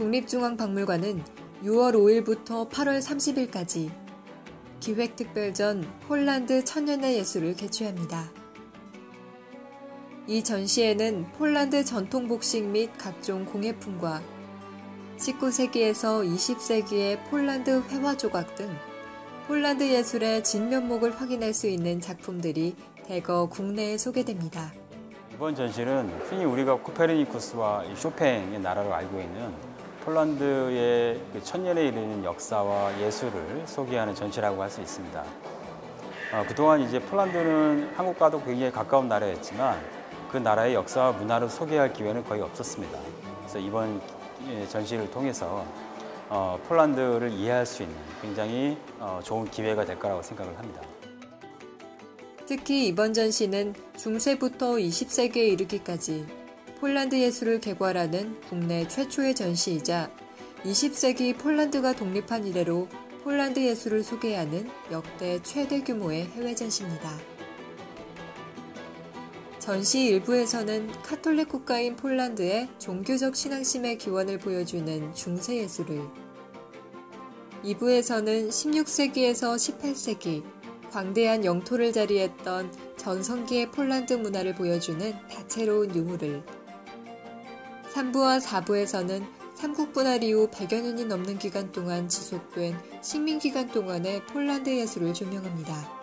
국립중앙박물관은 6월 5일부터 8월 30일까지 기획특별전 폴란드 천년의 예술을 개최합니다. 이 전시회는 폴란드 전통 복식 및 각종 공예품과 19세기에서 20세기의 폴란드 회화 조각 등 폴란드 예술의 진면목을 확인할 수 있는 작품들이 대거 국내에 소개됩니다. 이번 전시는 흔히 우리가 코페르니쿠스와 쇼팽의 나라로 알고 있는 폴란드의 그 천년에 이르는 역사와 예술을 소개하는 전시라고 할 수 있습니다. 어, 그동안 이제 폴란드는 한국과도 굉장히 가까운 나라였지만 그 나라의 역사와 문화를 소개할 기회는 거의 없었습니다. 그래서 이번 예, 전시를 통해서 어, 폴란드를 이해할 수 있는 굉장히 어, 좋은 기회가 될 거라고 생각을 합니다. 특히 이번 전시는 중세부터 20세기에 이르기까지 폴란드 예술을 개괄하는 국내 최초의 전시이자 20세기 폴란드가 독립한 이래로 폴란드 예술을 소개하는 역대 최대 규모의 해외 전시입니다. 전시 일부에서는 카톨릭 국가인 폴란드의 종교적 신앙심의 기원을 보여주는 중세 예술을, 2부에서는 16세기에서 18세기 광대한 영토를 자리했던 전성기의 폴란드 문화를 보여주는 다채로운 유물을, 3부와 4부에서는 삼국 분할 이후 100여 년이 넘는 기간 동안 지속된 식민기간 동안의 폴란드 예술을 조명합니다.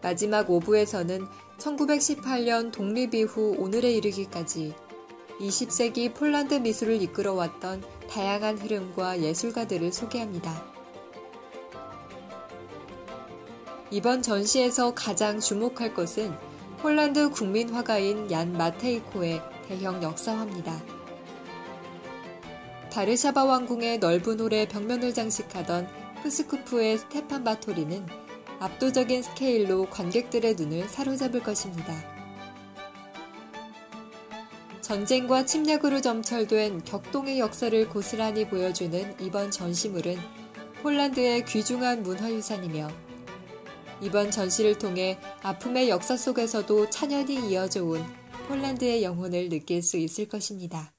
마지막 5부에서는 1918년 독립 이후 오늘에 이르기까지 20세기 폴란드 미술을 이끌어왔던 다양한 흐름과 예술가들을 소개합니다. 이번 전시에서 가장 주목할 것은 폴란드 국민 화가인 얀 마테이코의 대형 역사화입니다. 다르샤바 왕궁의 넓은 홀의 벽면을 장식하던 프스쿠프의 스테판 바토리는 압도적인 스케일로 관객들의 눈을 사로잡을 것입니다. 전쟁과 침략으로 점철된 격동의 역사를 고스란히 보여주는 이번 전시물은 폴란드의 귀중한 문화유산이며 이번 전시를 통해 아픔의 역사 속에서도 찬연히 이어져 온 폴란드의 영혼을 느낄 수 있을 것입니다.